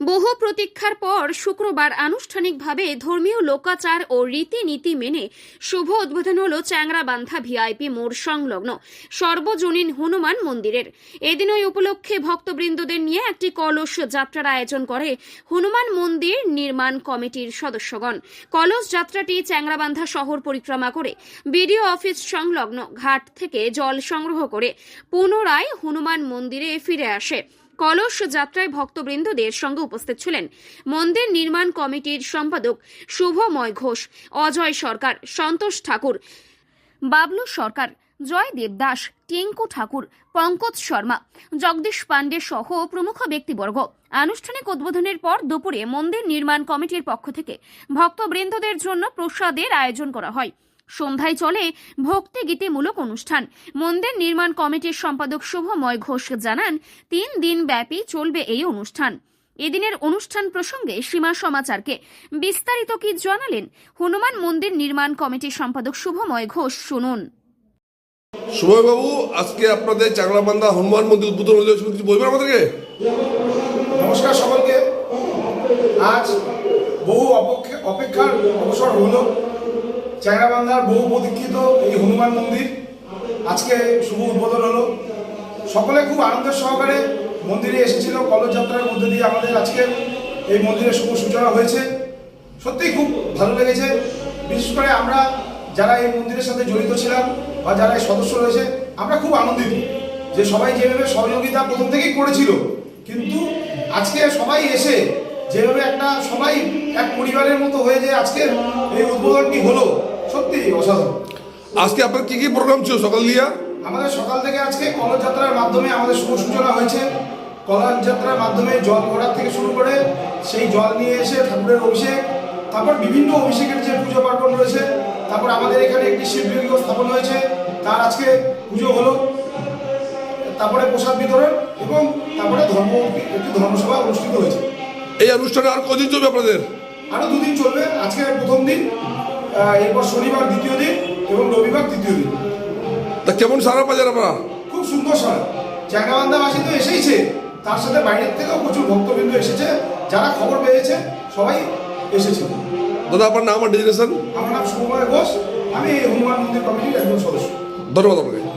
বহু প্রতীক্ষার পর শুক্রবার আনুষ্ঠানিকভাবে ধর্মীয় লোকাচার ও রীতিনীতি মেনে শুভ উদ্বোধন হল চ্যাংরাবান্ধা ভিআইপি মোড় সংলগ্ন সর্বজনীন হনুমান মন্দিরের। এদিন ওই উপলক্ষে ভক্তবৃন্দদের নিয়ে একটি কলস যাত্রার আয়োজন করে হনুমান মন্দির নির্মাণ কমিটির সদস্যগণ। কলস যাত্রাটি চ্যাংরাবান্ধা শহর পরিক্রমা করে বিডিও অফিস সংলগ্ন ঘাট থেকে জল সংগ্রহ করে পুনরায় হনুমান মন্দিরে ফিরে আসে। কলস যাত্রায় ভক্তবৃন্দদের সঙ্গে উপস্থিত ছিলেন মন্দির নির্মাণ কমিটির সম্পাদক শুভময় ঘোষ, অজয় সরকার, সন্তোষ ঠাকুর, বাবলু সরকার জয় দেবদাস টিঙ্কু ঠাকুর, পঙ্কজ শর্মা, জগদীশ পাণ্ডে সহ প্রমুখ ব্যক্তিবর্গ। আনুষ্ঠানিক উদ্বোধনের পর দুপুরে মন্দির নির্মাণ কমিটির পক্ষ থেকে ভক্তবৃন্দদের জন্য প্রসাদের আয়োজন করা হয়। সন্ধ্যায় চলে ভক্তি গীতিমূলক অনুষ্ঠান। মন্দির নির্মাণ কমিটির সম্পাদক শুভময় ঘোষ জানান তিন দিন ব্যাপী চলবে এই অনুষ্ঠান। এদিনের অনুষ্ঠান প্রসঙ্গে সীমা সমাচারকে বিস্তারিত কি জানালেন হনুমান মন্দির নির্মাণ কমিটির সম্পাদক শুভময় ঘোষ শুনুন। সুময়বাবু আজকে আপনাদের চাংলাবান্ধা হনুমান মন্দির উদ্বোধন হলে কিছু বলবেন আমাদেরকে? নমস্কার সকলকে। আজ বহু অপেক্ষা অপেক্ষার অবসর হলো। চ্যাংরাবান্ধার বহু প্রতীক্ষিত এই হনুমান মন্দির আজকে শুভ উদ্বোধন হলো। সকলে খুব আনন্দের সহকারে মন্দিরে এসেছিল কলযাত্রার মধ্যে দিয়ে আমাদের আজকে এই মন্দিরের শুভ সূচনা হয়েছে। সত্যিই খুব ভালো লেগেছে। বিশেষ করে আমরা যারা এই মন্দিরের সাথে জড়িত ছিলাম বা যারা এই সদস্য রয়েছে, আমরা খুব আনন্দিত যে সবাই যেভাবে সহযোগিতা প্রথম থেকেই করেছিল। কিন্তু আজকে সবাই এসে যেভাবে একটা সবাই এক পরিবারের মতো হয়ে যে আজকে এই উদ্বোধনটি হলো সত্যি অসাধারণ। আজকে আপনার কি কি প্রোগ্রাম ছিল সকাল দিয়া? আমাদের সকাল থেকে আজকে কলযাত্রার মাধ্যমে আমাদের শুভ সূচনা হয়েছে। কলযাত্রার মাধ্যমে জল ভরার থেকে শুরু করে সেই জল নিয়ে এসে ঠাকুরের অভিষেক তারপর বিভিন্ন অভিষেকের যে পুজো পার্বণ রয়েছে তারপর আমাদের এখানে একটি শিবলিঙ্গ স্থাপন হয়েছে। তার আজকে পুজো হলো তারপরে প্রসাদ বিতরণ এবং তারপরে ধর্ম একটি ধর্মসভা অনুষ্ঠিত হয়েছে। এই অনুষ্ঠানে আর কদিন চলবে আপনাদের? আরও দুদিন চলবে আজকে প্রথম দিন। এরপর শনিবার দ্বিতীয় দিন এবং রবিবার তৃতীয় দিন। তা কেমন সারা বাজার আপনারা? খুব সুন্দর সারা। চ্যাংরাবান্ধাবাসী তো এসেইছে তার সাথে বাইরের থেকেও প্রচুর ভক্তবৃন্দ এসেছে যারা খবর পেয়েছে সবাই এসেছে। দাদা আপনার নাম আর ডেজিনেশন আমার নাম সুকুমার ঘোষ আমি এই হনুমান মন্দির কমিটির একজন সদস্য। ধন্যবাদ আপনাকে।